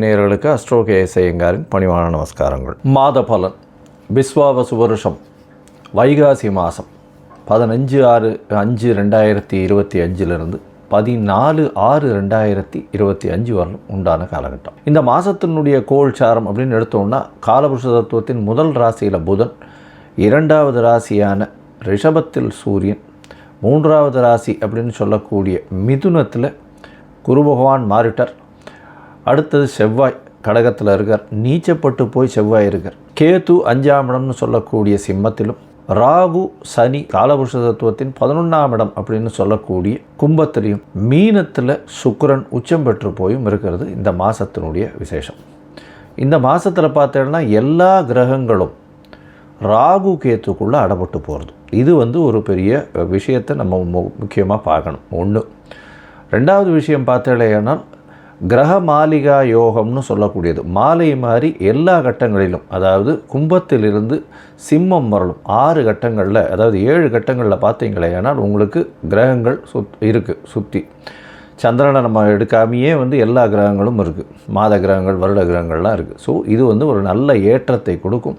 நேயர்களுக்கு அஸ்ட்ரோகே இசையங்காரின் பணிவான நமஸ்காரங்கள். மாத பலன் பிஸ்வாவசு வருஷம் வைகாசி மாதம் பதினஞ்சு ஆறு அஞ்சு ரெண்டாயிரத்தி இருபத்தி அஞ்சிலிருந்து பதினாலு ஆறு ரெண்டாயிரத்தி இருபத்தி அஞ்சு வரலும் உண்டான காலகட்டம். இந்த மாதத்தினுடைய கோள் சாரம் அப்படின்னு எடுத்தோம்னா காலபுருஷ தத்துவத்தின் முதல் ராசியில் புதன் இரண்டாவது ராசியான ரிஷபத்தில் சூரியன் மூன்றாவது ராசி அப்படின்னு சொல்லக்கூடிய மிதுனத்தில் குரு பகவான் மாறிட்டார். அடுத்தது செவ்வாய் கடகத்தில் இருக்கார். நீச்சப்பட்டு போய் செவ்வாய் இருக்கார். கேது அஞ்சாம் இடம்னு சொல்லக்கூடிய சிம்மத்திலும் ராகு சனி காலபுருஷ தத்துவத்தின் பதினொன்றாம் இடம் அப்படின்னு சொல்லக்கூடிய கும்பத்திலையும் மீனத்தில் சுக்கரன் உச்சம் பெற்று போயும் இருக்கிறது இந்த மாதத்தினுடைய விசேஷம். இந்த மாதத்தில் பார்த்தேன்னா எல்லா கிரகங்களும் ராகு கேத்துக்குள்ளே அடப்பட்டு போகிறது இது வந்து ஒரு பெரிய விஷயத்தை நம்ம மு- முக்கியமாக பார்க்கணும். ஒன்று ரெண்டாவது விஷயம் பார்த்தேனால் கிரக மாளிகா யோகம்னு சொல்லக்கூடியது. மாலை மாதிரி எல்லா கட்டங்களிலும் அதாவது கும்பத்திலிருந்து சிம்மம் வரலும் ஆறு கட்டங்களில் அதாவது ஏழு கட்டங்களில் பார்த்தீங்களேனால் உங்களுக்கு கிரகங்கள் சுத் இருக்குது சுற்றி சந்திரனை நம்ம எடுக்காமையே வந்து எல்லா கிரகங்களும் இருக்குது மாத கிரகங்கள் வருட கிரகங்கள்லாம் இருக்குது ஸோ இது வந்து ஒரு நல்ல ஏற்றத்தை கொடுக்கும்.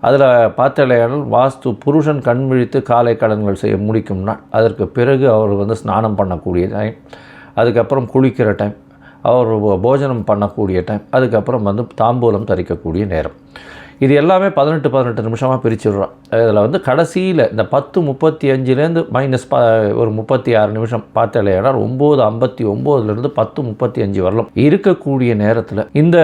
அதில் பார்த்தாலேயானால் வாஸ்து புருஷன் கண் விழித்து காலை கடன்கள் செய்ய முடிக்கும்னா அதற்கு பிறகு அவர் வந்து ஸ்நானம் பண்ணக்கூடிய டைம் அதுக்கப்புறம் குளிக்கிற டைம் அவர் போஜனம் பண்ணக்கூடிய டைம் அதுக்கப்புறம் வந்து தாம்பூலம் தரிக்கக்கூடிய நேரம். இது எல்லாமே பதினெட்டு பதினெட்டு நிமிஷமாக பிரிச்சுடுறோம். இதில் வந்து கடைசியில் இந்த பத்து முப்பத்தி அஞ்சுலேருந்து மைனஸ் ப ஒரு முப்பத்தி ஆறு நிமிஷம் பார்த்தாலேனா ஒம்பது ஐம்பத்தி ஒம்போதுலேருந்து பத்து முப்பத்தி அஞ்சு வரலாம். இருக்கக்கூடிய நேரத்தில் இந்த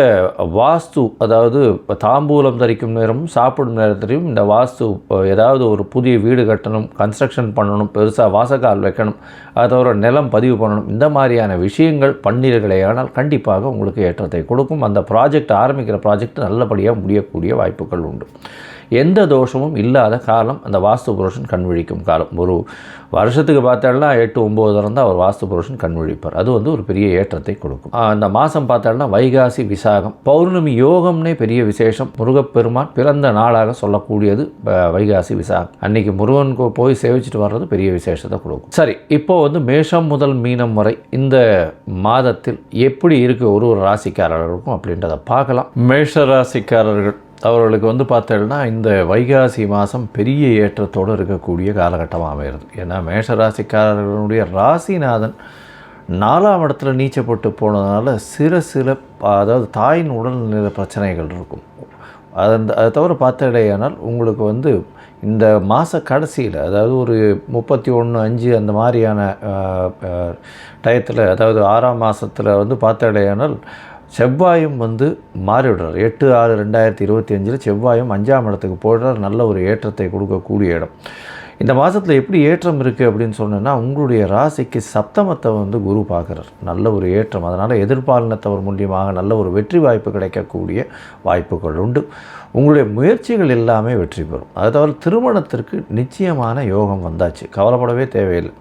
வாஸ்து அதாவது தாம்பூலம் தரிக்கும் நேரமும் சாப்பிடும் நேரத்திலையும் இந்த வாஸ்து ஏதாவது ஒரு புதிய வீடு கட்டணும் கன்ஸ்ட்ரக்ஷன் பண்ணணும் பெருசாக வாசக்கால் வைக்கணும் அதோட நிலம் பதிவு பண்ணணும் இந்த மாதிரியான விஷயங்கள் பண்ணீர்களேயானால் கண்டிப்பாக உங்களுக்கு ஏற்றத்தை கொடுக்கும். அந்த ப்ராஜெக்ட் ஆரம்பிக்கிற ப்ராஜெக்ட் நல்லபடியாக முடியக்கூடிய வாய்ப்புகள் உண்டு. எந்த தோஷமும் இல்லாத காலம் அந்த வாஸ்து புருஷன் கண்விழிக்கும் காலம். ஒரு வருஷத்துக்கு பார்த்தோம்னா எட்டு ஒம்பது தரம் அவர் வாஸ்து புருஷன் கண்விழிப்பார். அது வந்து ஒரு பெரிய ஏற்றத்தை கொடுக்கும். அந்த மாதம் பார்த்தோம்னா வைகாசி விசாகம். பௌர்ணமி யோகம்னே பெரிய விசேஷம். முருகப்பெருமான் பிறந்த நாளாக சொல்லக்கூடியது வைகாசி விசாகம். அன்னைக்கு முருகன் போய் சேவிச்சுட்டு வர்றது பெரிய விசேஷத்தை கொடுக்கும். சரி இப்போ வந்து மேஷம் முதல் மீனம் வரை இந்த மாதத்தில் எப்படி இருக்கு ஒரு ஒரு ராசிக்காரர்களுக்கும் அப்படின்றத பார்க்கலாம். மேஷ ராசிக்காரர்கள் அவர்களுக்கு வந்து பார்த்தேன்னா இந்த வைகாசி மாதம் பெரிய ஏற்றத்தோடு இருக்கக்கூடிய காலகட்டமாக அமையிறது. ஏன்னா மேஷ ராசிக்காரர்களுடைய ராசிநாதன் நாலாம் இடத்துல நீச்சப்பட்டு போனதுனால சில சில அதாவது தாயின் உடல்நிலை பிரச்சனைகள் இருக்கும். அது அதை தவிர பார்த்தடையானால் உங்களுக்கு வந்து இந்த மாத கடைசியில் அதாவது ஒரு முப்பத்தி ஒன்று அஞ்சு அந்த மாதிரியான டயத்தில் அதாவது ஆறாம் மாதத்தில் வந்து பார்த்தாலேயானால் செவ்வாயும் வந்து மாறிவிடுறார். எட்டு ஆறு ரெண்டாயிரத்தி இருபத்தி அஞ்சில் செவ்வாயும் அஞ்சாம் இடத்துக்கு போடுறார். நல்ல ஒரு ஏற்றத்தை கொடுக்கக்கூடிய இடம். இந்த மாதத்தில் எப்படி ஏற்றம் இருக்குது அப்படின்னு சொன்னோன்னா உங்களுடைய ராசிக்கு சப்தமத்தை வந்து குரு பார்க்குறார். நல்ல ஒரு ஏற்றம். அதனால் எதிர்பாலினத்தவர் மூலியமாக நல்ல ஒரு வெற்றி வாய்ப்பு கிடைக்கக்கூடிய வாய்ப்புகள் உண்டு. உங்களுடைய முயற்சிகள் எல்லாமே வெற்றி பெறும். அது தவிர திருமணத்திற்கு நிச்சயமான யோகம் வந்தாச்சு. கவலைப்படவே தேவையில்லை.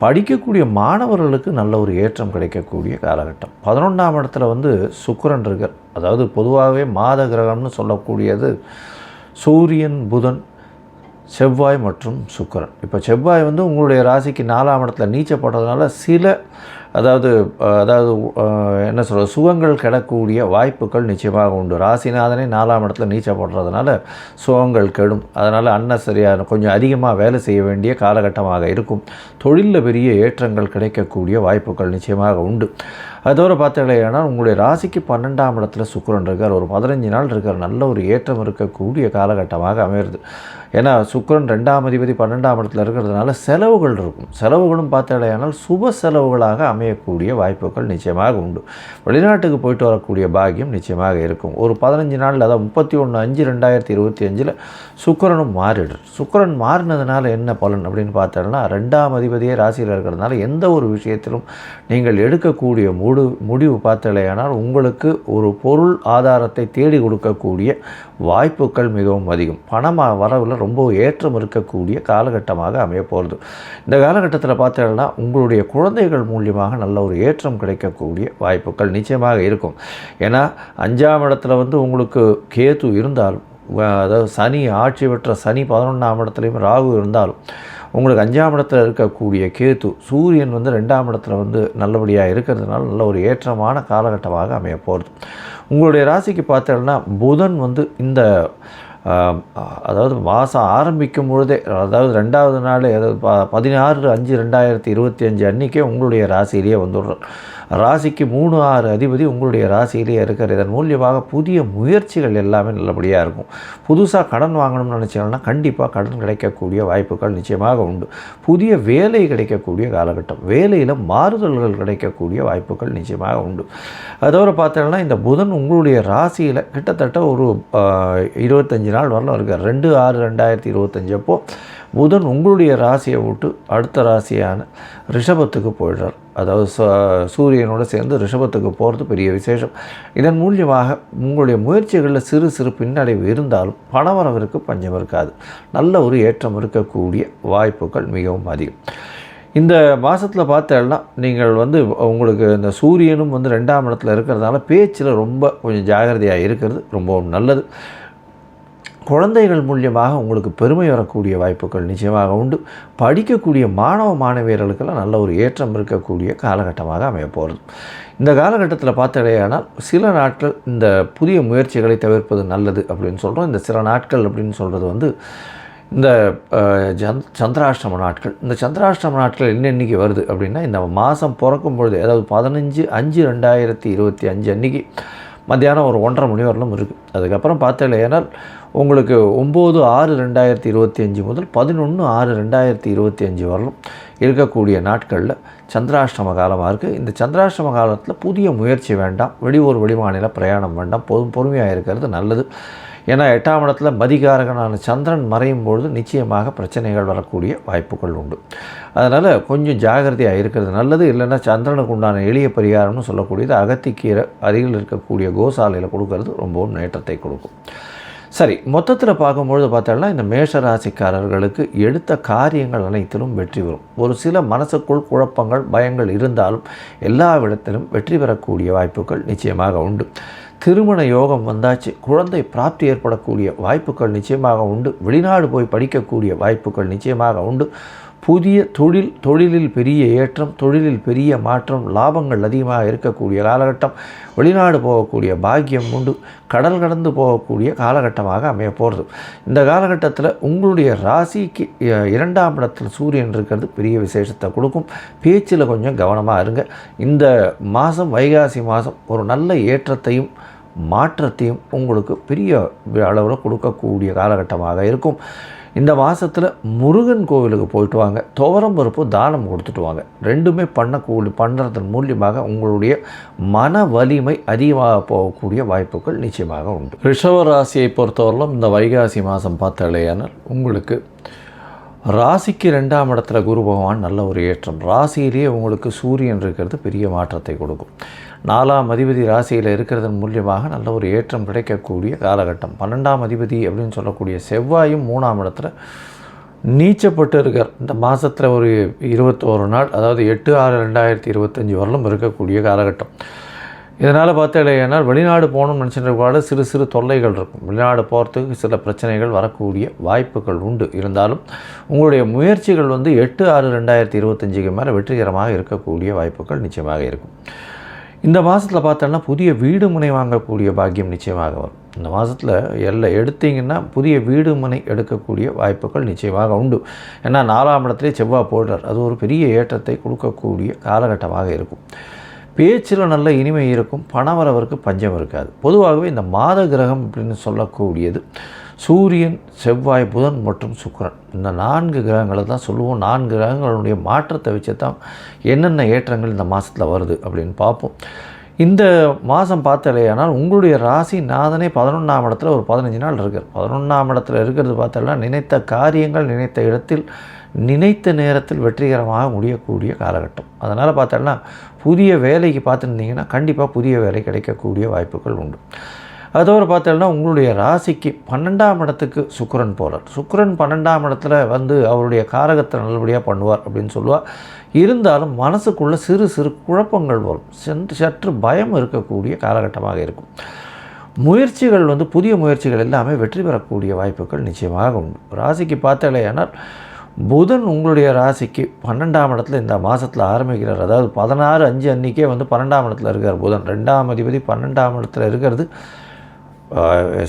படிக்கக்கூடிய மாணவர்களுக்கு நல்ல ஒரு ஏற்றம் கிடைக்கக்கூடிய காலகட்டம். பதினொன்றாம் இடத்துல வந்து சுக்கரன் இருக்கார். அதாவது பொதுவாகவே மாத கிரகம்னு சொல்லக்கூடியது சூரியன் புதன் செவ்வாய் மற்றும் சுக்கிரன். இப்போ செவ்வாய் வந்து உங்களுடைய ராசிக்கு நாலாம் இடத்துல நீச்சப்படுறதுனால சில அதாவது அதாவது என்ன சொல்கிறது சுகங்கள் கிடக்கூடிய வாய்ப்புகள் நிச்சயமாக உண்டு. ராசிநாதனே நாலாம் இடத்துல நீச்சப்படுறதுனால சுகங்கள் கெடும். அதனால் அன்னசரியான கொஞ்சம் அதிகமாக வேலை செய்ய வேண்டிய காலகட்டமாக இருக்கும். தொழிலில் பெரிய ஏற்றங்கள் கிடைக்கக்கூடிய வாய்ப்புகள் நிச்சயமாக உண்டு. அதோட பார்த்தீங்கன்னா உங்களுடைய ராசிக்கு பன்னெண்டாம் இடத்துல சுக்கிரன் இருக்கார். ஒரு பதினஞ்சு நாள் இருக்கார். நல்ல ஒரு ஏற்றம் இருக்கக்கூடிய காலகட்டமாக அமையிறது. ஏன்னா சுக்கரன் ரெண்டாம் அதிபதி பன்னெண்டாம் இடத்துல இருக்கிறதுனால செலவுகள் இருக்கும். செலவுகளும் பார்த்தாலேயானால் சுப செலவுகளாக அமையக்கூடிய வாய்ப்புகள் நிச்சயமாக உண்டு. வெளிநாட்டுக்கு போயிட்டு வரக்கூடிய பாகியம் நிச்சயமாக இருக்கும். ஒரு பதினஞ்சு நாளில் அதாவது முப்பத்தி ஒன்று அஞ்சு ரெண்டாயிரத்தி இருபத்தி அஞ்சில் சுக்கரனும் மாறிடுற சுக்கிரன் மாறினதுனால என்ன பலன் அப்படின்னு பார்த்தோம்னா ரெண்டாம் அதிபதியே ராசியில் இருக்கிறதுனால எந்த ஒரு விஷயத்திலும் நீங்கள் எடுக்கக்கூடிய முடு முடிவு பார்த்தாலேயானால் உங்களுக்கு ஒரு பொருள் ஆதாரத்தை தேடி கொடுக்கக்கூடிய வாய்ப்புகள் மிகவும் அதிகம். பணமாக வரவில் ரொம்ப ஏற்றம் இருக்கக்கூடிய காலகட்டமாக அமையப்போகிறது இந்த காலகட்டத்தில் பார்த்தீங்கன்னா உங்களுடைய குழந்தைகள் மூலியமாக நல்ல ஒரு ஏற்றம் கிடைக்கக்கூடிய வாய்ப்புகள் நிச்சயமாக இருக்கும். ஏன்னா அஞ்சாம் இடத்துல வந்து உங்களுக்கு கேது இருந்தாலும் அதாவது சனி ஆட்சி பெற்ற சனி பதினொன்றாம் இடத்துலையும் ராகு இருந்தாலும் உங்களுக்கு அஞ்சாம் இடத்துல இருக்கக்கூடிய கேத்து சூரியன் வந்து ரெண்டாம் இடத்துல வந்து நல்லபடியாக இருக்கிறதுனால நல்ல ஒரு ஏற்றமான காலகட்டமாக அமைய போகிறது உங்களுடைய ராசிக்கு பார்த்தோம்னா புதன் வந்து இந்த அதாவது மாதம் ஆரம்பிக்கும் பொழுதே அதாவது ரெண்டாவது நாள் அதாவது ப பதினாறு அஞ்சு ரெண்டாயிரத்தி இருபத்தி அஞ்சு அன்றைக்கே உங்களுடைய ராசியிலேயே வந்துடுறோம். ராசிக்கு மூணு ஆறு அதிபதி உங்களுடைய ராசியிலேயே இருக்கிற இதன் மூலியமாக புதிய முயற்சிகள் எல்லாமே நல்லபடியாக இருக்கும். புதுசாக கடன் வாங்கணும்னு நினச்சிங்கன்னா கண்டிப்பாக கடன் கிடைக்கக்கூடிய வாய்ப்புகள் நிச்சயமாக உண்டு. புதிய வேலை கிடைக்கக்கூடிய காலகட்டம் வேலையில் மாறுதல்கள் கிடைக்கக்கூடிய வாய்ப்புகள் நிச்சயமாக உண்டு. அதோட பார்த்தீங்கன்னா இந்த புதன் உங்களுடைய ராசியில் கிட்டத்தட்ட ஒரு இருபத்தஞ்சி நாள் வரலாம் இருக்கார் ரெண்டு ஆறு ரெண்டாயிரத்தி இருபத்தஞ்சப்போ புதன் உங்களுடைய ராசியை விட்டு அடுத்த ராசியான ரிஷபத்துக்கு போயிடுறார். அதாவது ச- சூரியனோடு சேர்ந்து ரிஷபத்துக்கு போகிறது பெரிய விசேஷம். இதன் மூலியமாக உங்களுடைய முயற்சிகளில் சிறு சிறு பின்னடைவு இருந்தாலும் பணவரவிற்கு பஞ்சம் இருக்காது. நல்ல ஒரு ஏற்றம் இருக்கக்கூடிய வாய்ப்புகள் மிகவும் அதிகம். இந்த மாதத்தில் பார்த்தேன்னா நீங்கள் வந்து உங்களுக்கு இந்த சூரியனும் வந்து ரெண்டாம் இடத்துல இருக்கிறதுனால பேச்சில் ரொம்ப கொஞ்சம் ஜாகிரதையாக இருக்கிறது ரொம்பவும் நல்லது. குழந்தைகள் மூலியமாக உங்களுக்கு பெருமை வரக்கூடிய வாய்ப்புகள் நிச்சயமாக உண்டு. படிக்கக்கூடிய மாணவ மாணவியர்களுக்கெல்லாம் நல்ல ஒரு ஏற்றம் இருக்கக்கூடிய காலகட்டமாக அமைய போகிறது இந்த காலகட்டத்தில் பார்த்தடையானால் சில நாட்கள் இந்த புதிய முயற்சிகளை தவிர்ப்பது நல்லது அப்படின்னு சொல்கிறோம் இந்த சில நாட்கள் அப்படின்னு சொல்கிறது வந்து இந்த சந் சந்திராஷ்டம நாட்கள். இந்த சந்திராஷ்டம நாட்கள் என்னென்னைக்கு வருது அப்படின்னா இந்த மாதம் பிறக்கும் பொழுது அதாவது பதினஞ்சு அஞ்சு ரெண்டாயிரத்தி இருபத்தி அஞ்சு அன்றைக்கி மத்தியானம் ஒரு ஒன்றரை மணி வரலும் இருக்குது அதுக்கப்புறம் பார்த்தல ஏன்னால் உங்களுக்கு ஒம்பது ஆறு ரெண்டாயிரத்தி இருபத்தி அஞ்சு முதல் பதினொன்று ஆறு ரெண்டாயிரத்தி இருபத்தி அஞ்சு வரலும் இருக்கக்கூடிய நாட்களில் சந்திராஷ்டம காலமாக இருக்குது இந்த சந்திராஷ்டம காலத்தில் புதிய முயற்சி வேண்டாம். வெளியூர் வெளிமாநில பிரயாணம் வேண்டாம். பொது பொறுமையாக இருக்கிறது நல்லது. ஏன்னா எட்டாம் இடத்துல மதிகாரகனான சந்திரன் மறையும் பொழுது நிச்சயமாக பிரச்சனைகள் வரக்கூடிய வாய்ப்புகள் உண்டு. அதனால் கொஞ்சம் ஜாகிரதையாக இருக்கிறது நல்லது. இல்லைன்னா சந்திரனுக்கு உண்டான எளிய பரிகாரம்னு சொல்லக்கூடியது அகத்திக்கீரை அருகில் இருக்கக்கூடிய கோசாலையில் கொடுக்கறது ரொம்பவும் நேற்றத்தை கொடுக்கும். சரி மொத்தத்தில் பார்க்கும்பொழுது பார்த்தோம்னா இந்த மேஷ ராசிக்காரர்களுக்கு எடுத்த காரியங்கள் அனைத்திலும் வெற்றி வரும் ஒரு சில மனசுக்குள் குழப்பங்கள் பயங்கள் இருந்தாலும் எல்லா இடத்திலும் வெற்றி பெறக்கூடிய வாய்ப்புகள் நிச்சயமாக உண்டு. திருமண யோகம் வந்தாச்சு குழந்தை பிராப்தி ஏற்படக்கூடிய வாய்ப்புகள் நிச்சயமாக உண்டு. வெளிநாடு போய் படிக்கக்கூடிய வாய்ப்புகள் நிச்சயமாக உண்டு. புதிய தொழில் தொழிலில் பெரிய ஏற்றம் தொழிலில் பெரிய மாற்றம் லாபங்கள் அதிகமாக இருக்கக்கூடிய காலகட்டம் வெளிநாடு போகக்கூடிய பாக்கியம் உண்டு கடல் கடந்து போகக்கூடிய காலகட்டமாக அமைய போகிறது இந்த காலகட்டத்தில் உங்களுடைய ராசிக்கு இரண்டாம் இடத்தில் சூரியன் இருக்கிறது பெரிய விசேஷத்தை கொடுக்கும். பேச்சில் கொஞ்சம் கவனமாக இருங்க. இந்த மாதம் வைகாசி மாதம் ஒரு நல்ல ஏற்றத்தையும் மாற்றத்தையும் உங்களுக்கு பெரிய அளவில் கொடுக்கக்கூடிய காலகட்டமாக இருக்கும். இந்த மாதத்தில் முருகன் கோவிலுக்கு போயிட்டு வாங்க. துவரம் பருப்பு தானம் கொடுத்துட்டு வாங்க. ரெண்டுமே பண்ணக்கூடிய பண்ணுறதன் மூலியமாக உங்களுடைய மன வலிமை அதிகமாக போகக்கூடிய வாய்ப்புகள் நிச்சயமாக உண்டு. ரிஷவ ராசியை பொறுத்தவரையிலும் இந்த வைகாசி மாதம் பார்த்தாலேயானால் உங்களுக்கு ராசிக்கு ரெண்டாம் இடத்துல குரு பகவான் நல்ல ஒரு ஏற்றம். ராசியிலேயே உங்களுக்கு சூரியன் இருக்கிறது பெரிய மாற்றத்தை கொடுக்கும். நாலாம் அதிபதி ராசியில் இருக்கிறதன் மூலியமாக நல்ல ஒரு ஏற்றம் கிடைக்கக்கூடிய காலகட்டம். பன்னெண்டாம் அதிபதி அப்படின்னு சொல்லக்கூடிய செவ்வாயும் மூணாம் இடத்துல நீச்சப்பட்டு இருக்கார். இந்த மாதத்தில் ஒரு இருபத்தோரு நாள் அதாவது எட்டு ஆறு ரெண்டாயிரத்தி இருபத்தஞ்சி வரலும் இருக்கக்கூடிய காலகட்டம். இதனால் பார்த்தீங்கன்னா வெளிநாடு போகணும்னு நினச்சிட்டு சிறு சிறு தொல்லைகள் இருக்கும். வெளிநாடு போகிறதுக்கு சில பிரச்சனைகள் வரக்கூடிய வாய்ப்புகள் உண்டு. இருந்தாலும் உங்களுடைய முயற்சிகள் வந்து எட்டு ஆறு ரெண்டாயிரத்தி இருபத்தஞ்சுக்கு மேலே வெற்றிகரமாக இருக்கக்கூடிய வாய்ப்புகள் நிச்சயமாக இருக்கும். இந்த மாதத்தில் பார்த்தோன்னா புதிய வீடு முனை வாங்கக்கூடிய பாக்கியம் நிச்சயமாக வரும். இந்த மாதத்தில் எல்லாம் எடுத்தீங்கன்னா புதிய வீடு முனை எடுக்கக்கூடிய வாய்ப்புகள் நிச்சயமாக உண்டு. ஏன்னா நாலாம் இடத்துலேயே செவ்வாய் போடுறார். அது ஒரு பெரிய ஏற்றத்தை கொடுக்கக்கூடிய காலகட்டமாக இருக்கும். பேச்சில் நல்ல இனிமை இருக்கும் பணவரவருக்கு பஞ்சம் இருக்காது. பொதுவாகவே இந்த மாத கிரகம் அப்படின்னு சொல்லக்கூடியது சூரியன் செவ்வாய் புதன் மற்றும் சுக்கரன். இந்த நான்கு கிரகங்களை தான் சொல்லுவோம். நான்கு கிரகங்களுடைய மாற்றத்தை வச்சு தான் என்னென்ன ஏற்றங்கள் இந்த மாதத்தில் வருது அப்படின்னு பார்ப்போம். இந்த மாதம் பார்த்தாலேயானால் உங்களுடைய ராசி நாதனே பதினொன்றாம் இடத்துல ஒரு பதினஞ்சு நாள் இருக்கார் பதினொன்றாம் இடத்துல இருக்கிறது பார்த்தாலும் நினைத்த காரியங்கள் நினைத்த இடத்தில் நினைத்த நேரத்தில் வெற்றிகரமாக முடியக்கூடிய காலகட்டம். அதனால் பார்த்தோன்னா புதிய வேலைக்கு பார்த்துருந்தீங்கன்னா கண்டிப்பாக புதிய வேலை கிடைக்கக்கூடிய வாய்ப்புகள் உண்டு. அதோடு பார்த்தோம்னா உங்களுடைய ராசிக்கு பன்னெண்டாம் இடத்துக்கு சுக்கிரன் போகிறார் சுக்கரன் பன்னெண்டாம் இடத்துல வந்து அவருடைய காரகத்தை நல்லபடியாக பண்ணுவார் அப்படின்னு சொல்லுவார் இருந்தாலும் மனசுக்குள்ளே சிறு சிறு குழப்பங்கள் வரும். சென்று சற்று பயம் இருக்கக்கூடிய காலகட்டமாக இருக்கும். முயற்சிகள் வந்து புதிய முயற்சிகள் எல்லாமே வெற்றி பெறக்கூடிய வாய்ப்புகள் நிச்சயமாக உண்டு. ராசிக்கு பார்த்தாலேயானால் புதன் உங்களுடைய ராசிக்கு பன்னெண்டாம் இடத்துல இந்த மாதத்தில் ஆரம்பிக்கிறார். அதாவது பதினாறு அஞ்சு அன்றைக்கே வந்து பன்னெண்டாம் இடத்துல இருக்கார் புதன். ரெண்டாம் அதிபதி பன்னெண்டாம் இடத்துல இருக்கிறது.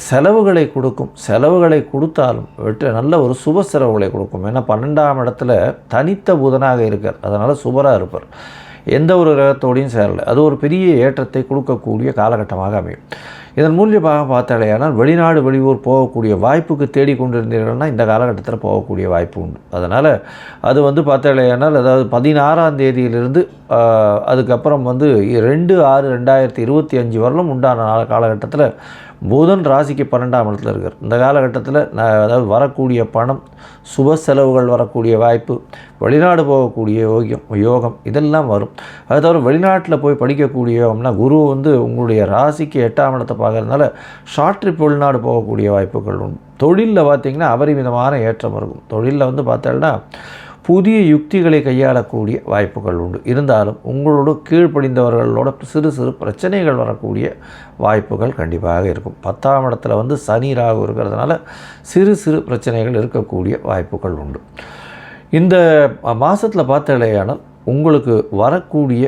செலவுகளை கொடுக்கும். செலவுகளை கொடுத்தாலும் வெற்றி நல்ல ஒரு சுப செலவுகளை கொடுக்கும். ஏன்னா பன்னெண்டாம் இடத்துல தனித்த புதனாக இருக்கார். அதனால் சுபராக இருப்பார். எந்த ஒரு கிரகத்தோடையும் சேரலை. அது ஒரு பெரிய ஏற்றத்தை கொடுக்கக்கூடிய காலகட்டமாக அமையும். இதன் மூலியமாக பார்த்தாலேயானால் வெளிநாடு வெளியூர் போகக்கூடிய வாய்ப்புக்கு தேடிக்கொண்டிருந்தீர்கள்னா இந்த காலகட்டத்தில் போகக்கூடிய வாய்ப்பு உண்டு. அதனால் அது வந்து பார்த்தாலேயானால் அதாவது பதினாறாம் தேதியிலிருந்து அதுக்கப்புறம் வந்து ரெண்டு ஆறு ரெண்டாயிரத்தி இருபத்தி அஞ்சு வரலும் உண்டான காலகட்டத்தில் புதன் ராசிக்கு பன்னெண்டாம் இடத்துல இருக்கார். இந்த காலகட்டத்தில் அதாவது வரக்கூடிய பணம் சுப செலவுகள் வரக்கூடிய வாய்ப்பு வெளிநாடு போகக்கூடிய யோகியம் யோகம் இதெல்லாம் வரும். அது தவிர வெளிநாட்டில் போய் படிக்கக்கூடிய யோகம்னா குரு வந்து உங்களுடைய ராசிக்கு எட்டாம் இடத்தை பார்க்கறதுனால ஷார்ட் ட்ரிப் வெளிநாடு போகக்கூடிய வாய்ப்புகள் உண்டு. தொழிலில் பார்த்திங்கன்னா அபரிமிதமான ஏற்றம் இருக்கும். தொழிலில் வந்து பார்த்தோன்னா புதிய யுக்திகளை கையாளக்கூடிய வாய்ப்புகள் உண்டு. இருந்தாலும் உங்களோட கீழ்ப்படிந்தவர்களோட சிறு சிறு பிரச்சனைகள் வரக்கூடிய வாய்ப்புகள் கண்டிப்பாக இருக்கும். பத்தாம் இடத்துல வந்து சனி ராகு இருக்கிறதுனால சிறு சிறு பிரச்சனைகள் இருக்கக்கூடிய வாய்ப்புகள் உண்டு. இந்த மாதத்தில் பார்த்தாலேயானால் உங்களுக்கு வரக்கூடிய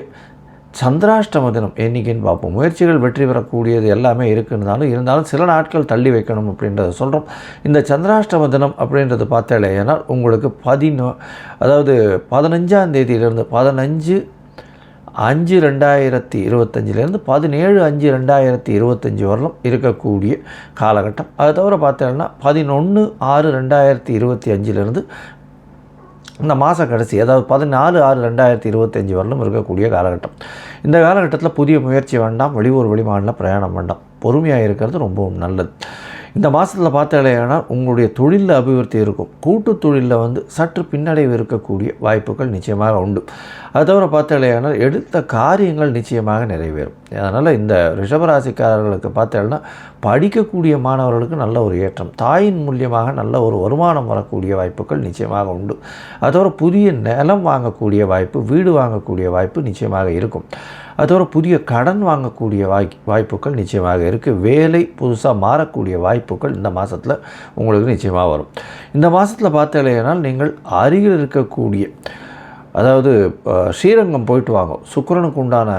சந்திராஷ்டம தினம் என்றைக்குன்னு பார்ப்போம். முயற்சிகள் வெற்றி பெறக்கூடியது எல்லாமே இருக்குன்னாலும் இருந்தாலும் சில நாட்கள் தள்ளி வைக்கணும் அப்படின்றத சொல்கிறோம் இந்த சந்திராஷ்டம தினம் அப்படின்றது பார்த்தாலே ஏன்னால் உங்களுக்கு பதினோ அதாவது பதினஞ்சாம் தேதியிலேருந்து பதினஞ்சு அஞ்சு ரெண்டாயிரத்தி இருபத்தஞ்சிலேருந்து பதினேழு அஞ்சு ரெண்டாயிரத்தி இருபத்தஞ்சி வரலும் இருக்கக்கூடிய காலகட்டம். அதை தவிர பார்த்தோன்னா பதினொன்று ஆறு ரெண்டாயிரத்தி இருபத்தி அஞ்சிலேருந்து இந்த மாத கடைசி அதாவது பதினாலு ஆறு ரெண்டாயிரத்தி இருபத்தஞ்சி வரலும் இருக்கக்கூடிய காலகட்டம். இந்த காலகட்டத்தில் புதிய முயற்சி வேண்டாம் வெளியூர் வெளிமாநில பிரயாணம் வேண்டாம். பொறுமையாக இருக்கிறது ரொம்பவும் நல்லது. இந்த மாதத்தில் பார்த்தாலேனா உங்களுடைய தொழிலில் அபிவிருத்தி இருக்கும். கூட்டு தொழிலில் வந்து சற்று பின்னடைவு இருக்கக்கூடிய வாய்ப்புகள் நிச்சயமாக உண்டு. அது தவிர பார்த்தாலேனால் எடுத்த காரியங்கள் நிச்சயமாக நிறைவேறும். அதனால் இந்த ரிஷபராசிக்காரர்களுக்கு பார்த்தேன்னா படிக்கக்கூடிய மாணவர்களுக்கு நல்ல ஒரு ஏற்றம். தாயின் மூலியமாக நல்ல ஒரு வருமானம் வரக்கூடிய வாய்ப்புகள் நிச்சயமாக உண்டு. அதோட புதிய நிலம் வாங்கக்கூடிய வாய்ப்பு வீடு வாங்கக்கூடிய வாய்ப்பு நிச்சயமாக இருக்கும். அதோட புதிய கடன் வாங்கக்கூடிய வாய் வாய்ப்புகள் நிச்சயமாக இருக்குது வேலை புதுசாக மாறக்கூடிய வாய்ப்புகள் இந்த மாதத்தில் உங்களுக்கு நிச்சயமாக வரும். இந்த மாதத்தில் பார்த்தாலேனால் நீங்கள் அருகில் இருக்கக்கூடிய அதாவது ஸ்ரீரங்கம் போயிட்டு வாங்க. சுக்கரனுக்கு உண்டான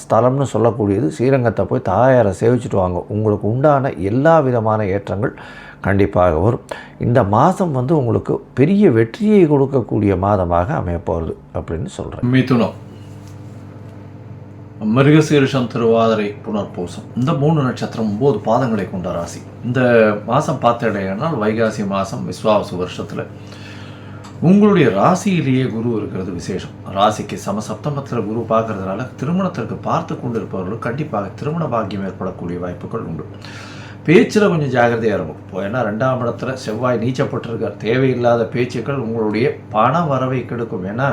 ஸ்தலம்னு சொல்லக்கூடியது ஸ்ரீரங்கத்தை போய் தாயாரை சேவிச்சுட்டு வாங்க. உங்களுக்கு உண்டான எல்லா விதமான ஏற்றங்கள் கண்டிப்பாக வரும். இந்த மாதம் வந்து உங்களுக்கு பெரிய வெற்றியை கொடுக்கக்கூடிய மாதமாக அமையப்போகிறது அப்படின்னு சொல்கிறேன் மிதுனம். மிருகசீரிஷம் திருவாதிரை புனர்பூசம். இந்த மூணு நட்சத்திரம் ஒம்பது பாதங்களை கொண்ட ராசி. இந்த மாதம் பார்த்தடையானால் வைகாசி மாதம் விஸ்வாச வருஷத்தில். உங்களுடைய ராசியிலேயே குரு இருக்கிறது விசேஷம். ராசிக்கு சமசப்தமத்தில் குரு பார்க்கறதுனால திருமணத்திற்கு பார்த்து கொண்டிருப்பவர்களுக்கு கண்டிப்பாக திருமண பாக்கியம் ஏற்படக்கூடிய வாய்ப்புகள் உண்டு. பேச்சில் கொஞ்சம் ஜாகிரதையாக இருக்கும் இப்போ ஏன்னா ரெண்டாம் இடத்துல செவ்வாய் நீச்சப்பட்டிருக்கார். தேவையில்லாத பேச்சுக்கள் உங்களுடைய பண வரவை கெடுக்கும். ஏன்னா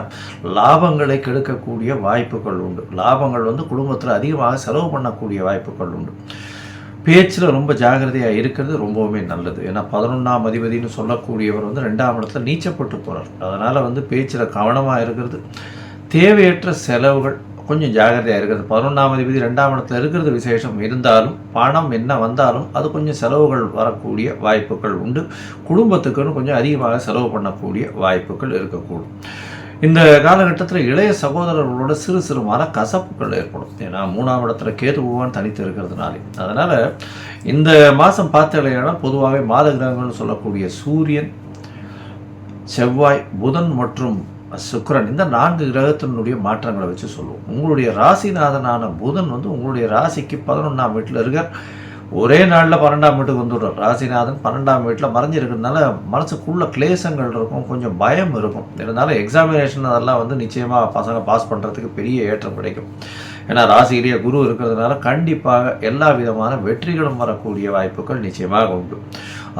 லாபங்களை கெடுக்கக்கூடிய வாய்ப்புகள் உண்டு. லாபங்கள் வந்து குடும்பத்தில் அதிகமாக செலவு பண்ணக்கூடிய வாய்ப்புகள் உண்டு. பேச்சில் ரொம்ப ஜாகிரதையாக இருக்கிறது ரொம்பவுமே நல்லது. ஏன்னா பதினொன்றாம் அதிபதினு சொல்லக்கூடியவர் வந்து ரெண்டாம் இடத்துல நீச்சப்பட்டு போகிறார் அதனால் வந்து பேச்சில் கவனமாக இருக்கிறது. தேவையற்ற செலவுகள் கொஞ்சம் ஜாகிரதையாக இருக்கிறது. பதினொன்றாம் அதிபதி ரெண்டாம் இடத்துல இருக்கிறது விசேஷம் இருந்தாலும் பணம் என்ன வந்தாலும் அது கொஞ்சம் செலவுகள் வரக்கூடிய வாய்ப்புகள் உண்டு. குடும்பத்துக்குன்னு கொஞ்சம் அதிகமாக செலவு பண்ணக்கூடிய வாய்ப்புகள் இருக்கக்கூடும். இந்த காலகட்டத்தில் இளைய சகோதரர்களோட சிறு சிறு மன கசப்புகள் ஏற்படும். ஏன்னா மூணாம் இடத்துல கேது பகவான் தனித்து இருக்கிறதுனாலே. அதனால் இந்த மாதம் பார்த்தலையானா பொதுவாகவே மாத கிரகங்கள்னு சொல்லக்கூடிய சூரியன் செவ்வாய் புதன் மற்றும் சுக்கரன் இந்த நான்கு கிரகத்தினுடைய மாற்றங்களை வச்சு சொல்லுவோம். உங்களுடைய ராசிநாதனான புதன் வந்து உங்களுடைய ராசிக்கு பதினொன்றாம் வீட்டில் இருக்கார். ஒரே நாளில் பன்னெண்டாம் வீட்டுக்கு வந்துடுறார். ராசிநாதன் பன்னெண்டாம் வீட்டில் மறைஞ்சிருக்கிறதுனால மனசுக்குள்ள கிளேசங்கள் இருக்கும் கொஞ்சம் பயம் இருக்கும். இருந்தாலும் எக்ஸாமினேஷன் அதெல்லாம் வந்து நிச்சயமாக பசங்க பாஸ் பண்ணுறதுக்கு பெரிய ஏற்றம் கிடைக்கும். ஏன்னா ராசியிலேயே குரு இருக்கிறதுனால கண்டிப்பாக எல்லா விதமான வெற்றிகளும் வரக்கூடிய வாய்ப்புகள் நிச்சயமாக உண்டு.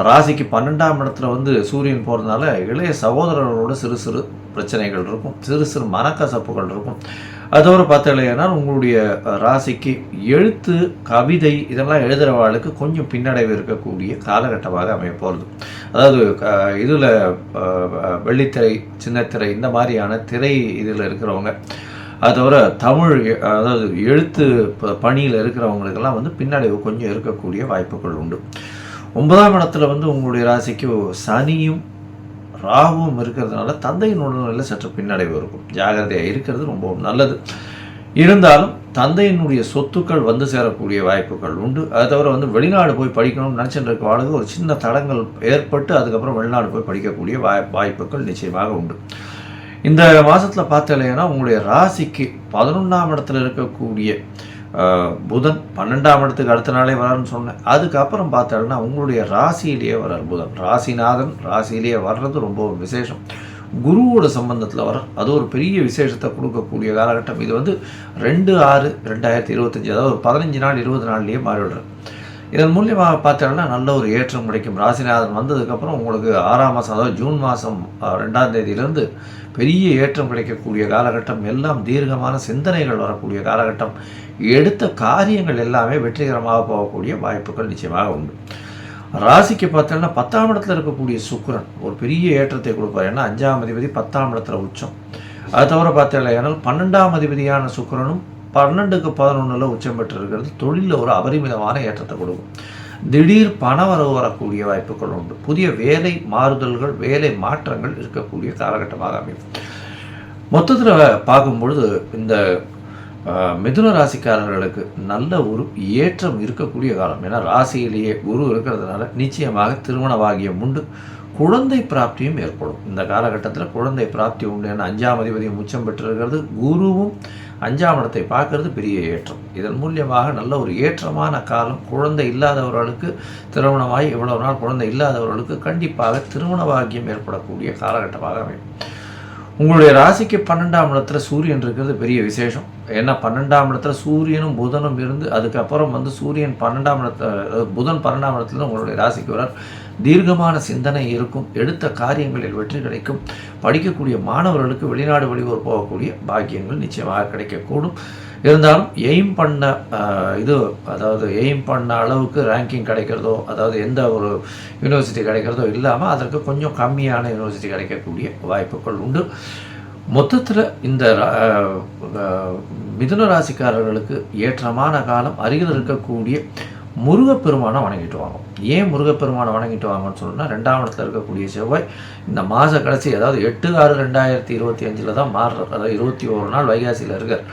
ராசிக்கு பன்னெண்டாம் இடத்துல வந்து சூரியன் போகிறதுனால இளைய சகோதரர்களோட சிறு சிறு பிரச்சனைகள் இருக்கும். சிறு சிறு மனக்கசப்புகள் இருக்கும். அதோடு பார்த்தீங்கன்னா உங்களுடைய ராசிக்கு எழுத்து கவிதை இதெல்லாம் எழுதுகிறவாளுக்கு கொஞ்சம் பின்னடைவு இருக்கக்கூடிய காலகட்டமாக அமைய போகிறது அதாவது இதில் வெள்ளித்திரை சின்னத்திரை இந்த மாதிரியான திரை இதில் இருக்கிறவங்க அது தவிர தமிழ் அதாவது எழுத்து பணியில் இருக்கிறவங்களுக்கெல்லாம் வந்து பின்னடைவு கொஞ்சம் இருக்கக்கூடிய வாய்ப்புகள் உண்டு. ஒன்பதாம் இடத்துல வந்து உங்களுடைய ராசிக்கு சனியும் ராகுவும் இருக்கிறதுனால தந்தையின் உடல்நிலையில் சற்று பின்னடைவு இருக்கும். ஜாகிரதையாக இருக்கிறது ரொம்ப நல்லது. இருந்தாலும் தந்தையினுடைய சொத்துக்கள் வந்து சேரக்கூடிய வாய்ப்புகள் உண்டு. அதை தவிர வந்து வெளிநாடு போய் படிக்கணும்னு நினச்சிட்டு இருக்க வாழ்க்கை ஒரு சின்ன தடங்கள் ஏற்பட்டு அதுக்கப்புறம் வெளிநாடு போய் படிக்கக்கூடிய வாய் வாய்ப்புகள் நிச்சயமாக உண்டு. இந்த மாதத்தில் பார்த்தலைன்னா உங்களுடைய ராசிக்கு பதினொன்றாம் இடத்துல இருக்கக்கூடிய புதன் பன்னெண்டாம் இடத்துக்கு அடுத்த நாளே வரான்னு சொன்னேன். அதுக்கப்புறம் பார்த்தாருன்னா உங்களுடைய ராசியிலேயே வர்றார் புதன். ராசிநாதன் ராசியிலேயே வர்றது ரொம்ப விசேஷம். குருவோட சம்பந்தத்தில் வர அது ஒரு பெரிய விசேஷத்தை கொடுக்கக்கூடிய காலகட்டம். இது வந்து ரெண்டு ஆறு ரெண்டாயிரத்தி இருபத்தஞ்சி அதாவது ஒரு பதினஞ்சு நாள் இருபது நாள்லேயே மாறிவிடுறது. இதன் மூலியமாக பார்த்தோம்னா நல்ல ஒரு ஏற்றம் கிடைக்கும். ராசிநாதன் வந்ததுக்கப்புறம் உங்களுக்கு ஆறாம் மாதம் அதாவது ஜூன் மாதம் ரெண்டாம் தேதியிலேருந்து பெரிய ஏற்றம் கிடைக்கக்கூடிய காலகட்டம். எல்லாம் தீர்க்கமான சிந்தனைகள் வரக்கூடிய காலகட்டம். எடுத்த காரியங்கள் எல்லாமே வெற்றிகரமாக போகக்கூடிய வாய்ப்புகள் நிச்சயமாக உண்டு. ராசிக்கு பார்த்தோம்னா பத்தாம் இடத்துல இருக்கக்கூடிய சுக்கரன் ஒரு பெரிய ஏற்றத்தை கொடுப்பார். ஏன்னா அஞ்சாம் அதிபதி பத்தாம் இடத்துல உச்சம். அது தவிர பார்த்தீங்கன்னா பன்னெண்டாம் அதிபதியான சுக்கரனும் பன்னெண்டுக்கு பதினொன்றில் உச்சம் பெற்றிருக்கிறது. தொழிலில் ஒரு அபரிமிதமான ஏற்றத்தை கொடுக்கும். திடீர் பண வரவு வரக்கூடிய வாய்ப்புகள் உண்டு. புதிய வேலை மாறுதல்கள் வேலை மாற்றங்கள் இருக்கக்கூடிய காலகட்டமாக அமையும். மொத்தத்தில் பார்க்கும்பொழுது இந்த மிதுன ராசிக்காரர்களுக்கு நல்ல ஒரு ஏற்றம் இருக்கக்கூடிய காலம். ஏன்னா ராசியிலேயே குரு இருக்கிறதுனால நிச்சயமாக திருமண பாகியம் உண்டு குழந்தை பிராப்தியும் ஏற்படும். இந்த காலகட்டத்தில் குழந்தை பிராப்தி உண்டு ஏன்னா அஞ்சாம் அதிபதியும் உச்சம் பெற்றிருக்கிறது. குருவும் அஞ்சாம் இடத்தை பார்க்கறது பெரிய ஏற்றம். இதன் மூலியமாக நல்ல ஒரு ஏற்றமான காலம். குழந்தை இல்லாதவர்களுக்கு திருமணமாகி இவ்வளவு நாள் குழந்தை இல்லாதவர்களுக்கு கண்டிப்பாக திருமண பாகியம் ஏற்படக்கூடிய காலகட்டமாக அமையும். உங்களுடைய ராசிக்கு பன்னெண்டாம் இடத்துல சூரியன் இருக்கிறது பெரிய விசேஷம். ஏன்னா பன்னெண்டாம் இடத்துல சூரியனும் புதனும் இருந்து அதுக்கப்புறம் வந்து சூரியன் பன்னெண்டாம் இடத்துல புதன் பன்னெண்டாம் இடத்துல உங்களுடைய ராசிக்கு வரார் தீர்க்கமான சிந்தனை இருக்கும். எடுத்த காரியங்களில் வெற்றி கிடைக்கும். படிக்கக்கூடிய மாணவர்களுக்கு வெளிநாடு வெளியூர் போகக்கூடிய பாக்கியங்கள் நிச்சயமாக கிடைக்கக்கூடும். இருந்தாலும் எய்ம் பண்ண இது அதாவது எய்ம் பண்ண அளவுக்கு ரேங்கிங் கிடைக்கிறதோ அதாவது எந்த ஒரு யூனிவர்சிட்டி கிடைக்கிறதோ இல்லாமல் அதற்கு கொஞ்சம் கம்மியான யூனிவர்சிட்டி கிடைக்கக்கூடிய வாய்ப்புகள் உண்டு. மொத்தத்தில் இந்த மிதுன ராசிக்காரர்களுக்கு ஏற்றமான காலம் அருகில் இருக்கக்கூடிய முருகப்பெருமானை வணங்கிட்டு வாங்க. ஏன் முருகப்பெருமானை வணங்கிட்டு வாங்கன்னு சொன்னால் ரெண்டாம் இடத்துல இருக்கக்கூடிய செவ்வாய் இந்த மாத கடைசி அதாவது எட்டு ஆறு ரெண்டாயிரத்தி இருபத்தி அஞ்சில் தான் மாறுற அதாவது இருபத்தி ஒரு நாள் வைகாசியில் இருக்கார்.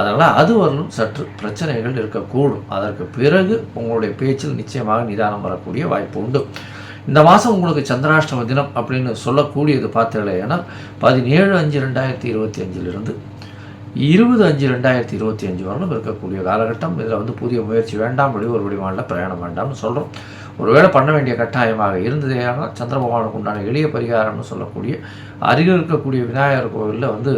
அதனால் அது வரலும் சற்று பிரச்சனைகள் இருக்கக்கூடும். அதற்கு பிறகு உங்களுடைய பேச்சில் நிச்சயமாக நிதானம் வரக்கூடிய வாய்ப்பு உண்டு. இந்த மாதம் உங்களுக்கு சந்திராஷ்டம தினம் அப்படின்னு சொல்லக்கூடியது பார்த்தீங்களே ஏன்னா பதினேழு அஞ்சு ரெண்டாயிரத்தி இருபத்தி அஞ்சிலிருந்து இருபது அஞ்சு ரெண்டாயிரத்தி இருபத்தி அஞ்சு வரலும் இருக்கக்கூடிய காலகட்டம். இதில் வந்து புதிய முயற்சி வேண்டாம் வெளியூர் வெளிமாநில பிரயாணம் வேண்டாம்னு சொல்கிறோம் ஒருவேளை பண்ண வேண்டிய கட்டாயமாக இருந்ததேயானால் சந்திர பகவானுக்கு உண்டான எளிய பரிகாரம்னு சொல்லக்கூடிய அருகில் இருக்கக்கூடிய விநாயகர் கோவிலில் வந்து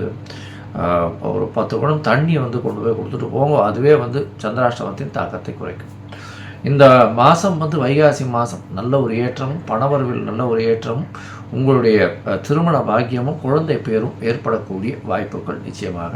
ஒரு பத்து குடம் தண்ணி வந்து கொண்டு போய் கொடுத்துட்டு போங்க. அதுவே வந்து சந்திராஷ்டமத்தின் தாக்கத்தை குறைக்கும். இந்த மாதம் வந்து வைகாசி மாதம் நல்ல ஒரு ஏற்றமும் பணவரவில் நல்ல ஒரு ஏற்றமும் உங்களுடைய அஹ், திருமண பாக்கியமும் குழந்தை பேரும் ஏற்படக்கூடிய வாய்ப்புகள் நிச்சயமாக.